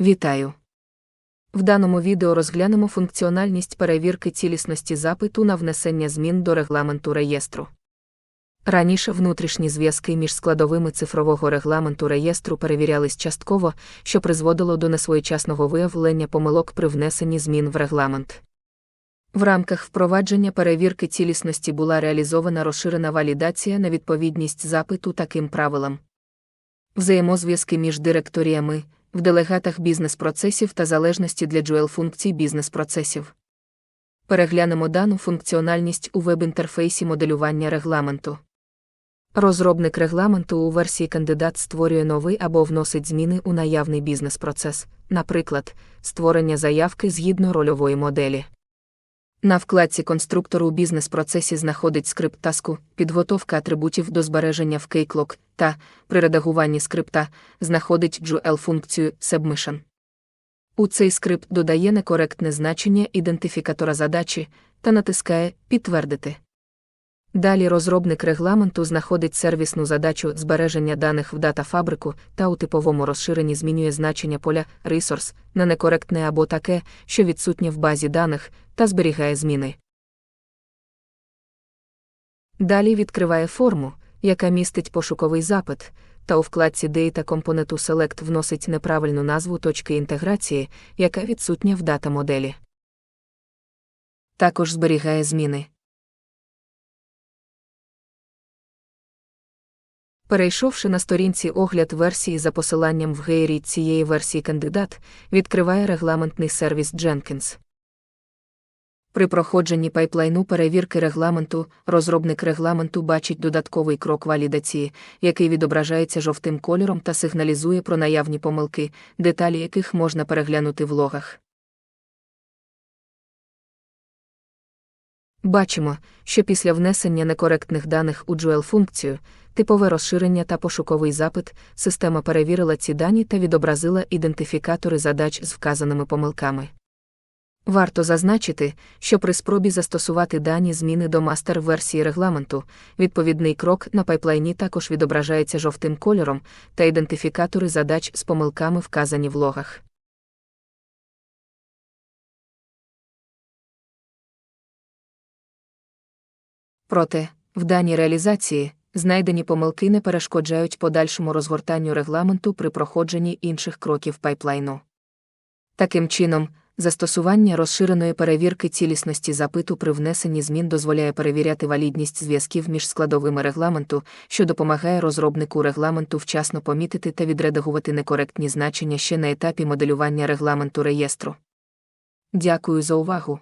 Вітаю! В даному відео розглянемо функціональність перевірки цілісності запиту на внесення змін до регламенту реєстру. Раніше внутрішні зв'язки між складовими цифрового регламенту реєстру перевірялись частково, що призводило до несвоєчасного виявлення помилок при внесенні змін в регламент. В рамках впровадження перевірки цілісності була реалізована розширена валідація на відповідність запиту таким правилам. Взаємозв'язки між директоріями в делегатах бізнес-процесів та залежності для джуел функцій бізнес-процесів. Переглянемо дану функціональність у веб-інтерфейсі моделювання регламенту. Розробник регламенту у версії кандидат створює новий або вносить зміни у наявний бізнес-процес, наприклад, створення заявки згідно рольової моделі. На вкладці конструктору у бізнес-процесі знаходить скрипт таску, підготовка атрибутів до збереження в кейклок та, при редагуванні скрипта, знаходить GL-функцію Submission. У цей скрипт додає некоректне значення ідентифікатора задачі та натискає Підтвердити. Далі розробник регламенту знаходить сервісну задачу збереження даних в датафабрику та у типовому розширенні змінює значення поля Resource на некоректне або таке, що відсутнє в базі даних, та зберігає зміни. Далі відкриває форму, яка містить пошуковий запит, та у вкладці Data компоненту Select вносить неправильну назву точки інтеграції, яка відсутня в дата моделі. Також зберігає зміни. Перейшовши на сторінці огляд версії за посиланням в гейрі цієї версії кандидат, відкриває регламентний сервіс Jenkins. При проходженні пайплайну перевірки регламенту, розробник регламенту бачить додатковий крок валідації, який відображається жовтим кольором та сигналізує про наявні помилки, деталі яких можна переглянути в логах. Бачимо, що після внесення некоректних даних у Joel-функцію, типове розширення та пошуковий запит, система перевірила ці дані та відобразила ідентифікатори задач з вказаними помилками. Варто зазначити, що при спробі застосувати дані зміни до мастер-версії регламенту, відповідний крок на пайплайні також відображається жовтим кольором та ідентифікатори задач з помилками вказані в логах. Проте, в даній реалізації, знайдені помилки не перешкоджають подальшому розгортанню регламенту при проходженні інших кроків пайплайну. Таким чином, Застосування розширеної перевірки цілісності запиту при внесенні змін дозволяє перевіряти валідність зв'язків між складовими регламенту, що допомагає розробнику регламенту вчасно помітити та відредагувати некоректні значення ще на етапі моделювання регламенту реєстру. Дякую за увагу.